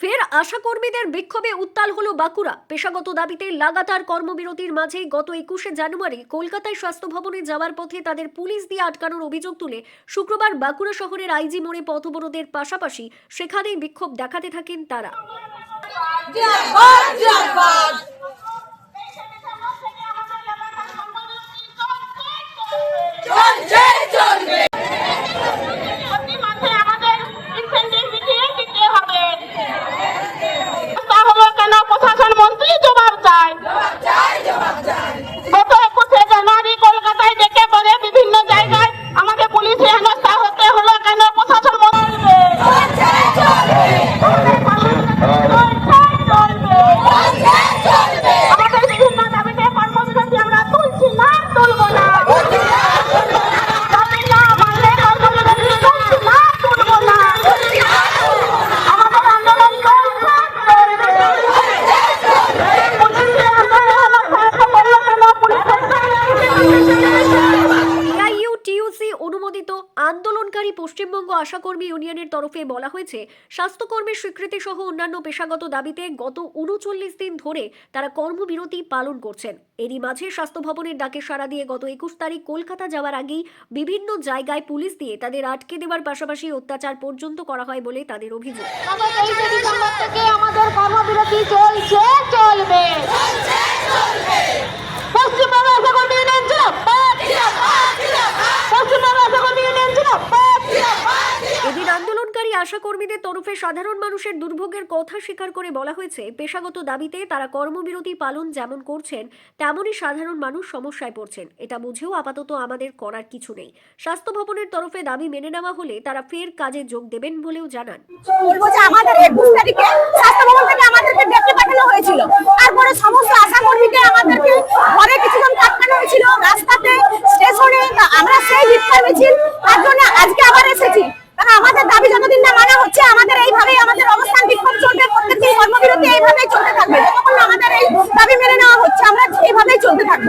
ফের আশাকর্মীদের বিক্ষোভে উত্তাল হলো বাঁকুড়া। পেশাগত দাবিতে লাগাতার কর্মবিরতির মাঝেই গত একুশে জানুয়ারি কলকাতায় স্বাস্থ্য ভবনে যাওয়ার পথে তাদের পুলিশ দিয়ে আটকানোর অভিযোগ তুলে শুক্রবার বাঁকুড়া শহরের আইজি মোড়ে পথবরোধের পাশাপাশি সেখানেই বিক্ষোভ দেখাতে থাকেন তারা। পশ্চিমবঙ্গ আশাকর্মী ইউনিয়নের তরফে বলা হয়েছে, স্বাস্থ্যকর্মীর স্বীকৃতি সহ অন্যান্য পেশাগত দাবিতে গত উনচল্লিশ দিন ধরে তারা কর্মবিরতি পালন করছেন। এরই মাঝে স্বাস্থ্য ভবনের ডাকে সাড়া দিয়ে গত একুশ তারিখ কলকাতা যাওয়ার আগেই বিভিন্ন জায়গায় পুলিশ দিয়ে তাদের আটকে দেওয়ার পাশাপাশি অত্যাচার পর্যন্ত করা হয় বলে তাদের অভিযোগ। আমাদের কর্মবিরতি চলছে চলবে আশাকর্মীদের তরফে সাধারণ মানুষের দুর্ভোগের কথা স্বীকার করে বলা হয়েছে। পেশাগত দাবিতে তারা কর্মবিরতি পালন যেমন করছেন, তেমনই সাধারণ মানুষ সমস্যায় পড়ছেন। এটা বুঝেও আপাতত আমাদের করার কিছু নেই। স্বাস্থ্য ভবনের তরফে দাবি মেনে নেওয়া হলে তারা ফের কাজে যোগ দেবেন বলেও জানান। আমরা সেই ভিক্ষার মিছিল, তার জন্য আজকে আবার এসেছি। কারণ আমাদের দাবি যতদিন না মানা হচ্ছে, আমাদের এইভাবেই আমাদের অবস্থান বিক্ষোভ চলবে প্রত্যেকদিন কর্মবিরতি এইভাবেই চলতে থাকবে। যতক্ষণ আমাদের এই দাবি মেনে নেওয়া হচ্ছে, আমরা এইভাবেই চলতে থাকব।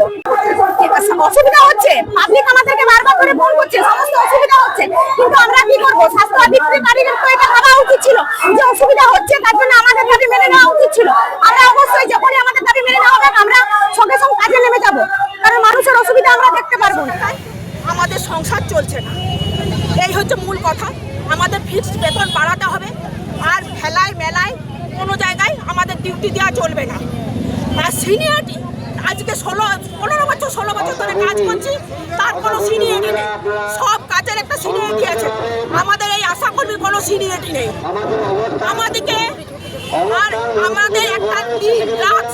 অসুবিধা হচ্ছে পাবলিক আমাদেরকে বারবার করে ফোন করছে, সমস্ত অসুবিধা হচ্ছে। কিন্তু আমরা কি করব? স্বাস্থ্য অধিকারীদের তো এটা ভাবা উচিত ছিল যে অসুবিধা হচ্ছে, তার জন্য আমাদের দাবি মেনে নেওয়া উচিত ছিল। আমরা অবশ্যই যখনই আমাদের দাবি মেনে নেওয়া হবে, আমরা সঙ্গে সঙ্গে কাজে নেমে যাব। কারণ মানুষের অসুবিধা আমরা দেখতে পারব না। আমাদের সংসার চলছে না। এই হচ্ছে মূল কথা। আমাদের ফিক্সড বেতন বাড়াতে হবে। আর খেলায় মেলায় কোনো জায়গায় আমাদের ডিউটি দেওয়া চলবে না। আর সিনিয়রটি আজকে ষোলো, পনেরো বছর, ষোলো বছর ধরে কাজ করছি, তার কোনো সিনিয়রিটি নেই। সব কাজের একটা সিনিয়রিটি আছে। আমাদের এই আশা কর্মীর কোনো সিনিয়রিটি নেই। আমাদেরকে আর আমাদের একটা দিন রাত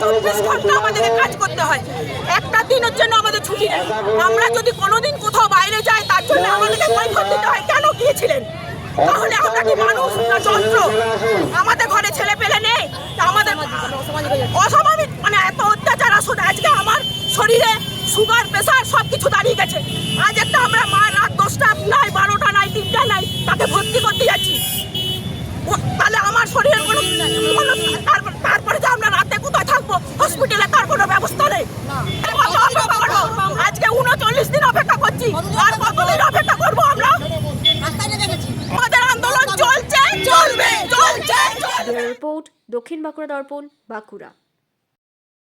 চব্বিশ ঘণ্টা আমাদেরকে কাজ করতে হয়। দিনের জন্য আমাদের ছুটি নেই। আমরা যদি কোনোদিন কোথাও বাইরে যাই, তার জন্য আমাদেরকে কৈফত দিতে হয়। কেন গিয়েছিলেন? তাহলে আমরা কি মানুষ না যন্ত্র? আমাদের ঘরে ছেলে পেলে নেই আমাদের অস্বাভাবিক। মানে এত অত্যাচার আসলে আজকে আমার শরীরে সুগার, প্রেশার সব কিছু দাঁড়িয়ে গেছে। আজ একটা আমরা মা রাত দশটা, নাই বারোটা, নাই তিনটা, নাই, তাকে ভর্তি করতে যাচ্ছি ও- তাহলে আমার শরীরের কোনো কোনো- তারপর তারপরে যে আমরা রাতে কোথায় থাকব হসপিটালে তার কোনো ব্যবস্থা নেই কত অপেক্ষা করব? আজকে উনচল্লিশ দিন অপেক্ষা করছি আর কতদিন অপেক্ষা করব আমরা আমাদের আন্দোলন চলছে চলবে চলছে চলবে রিপোর্ট দক্ষিণ বাঁকুড়া দর্পণ বাঁকুড়া।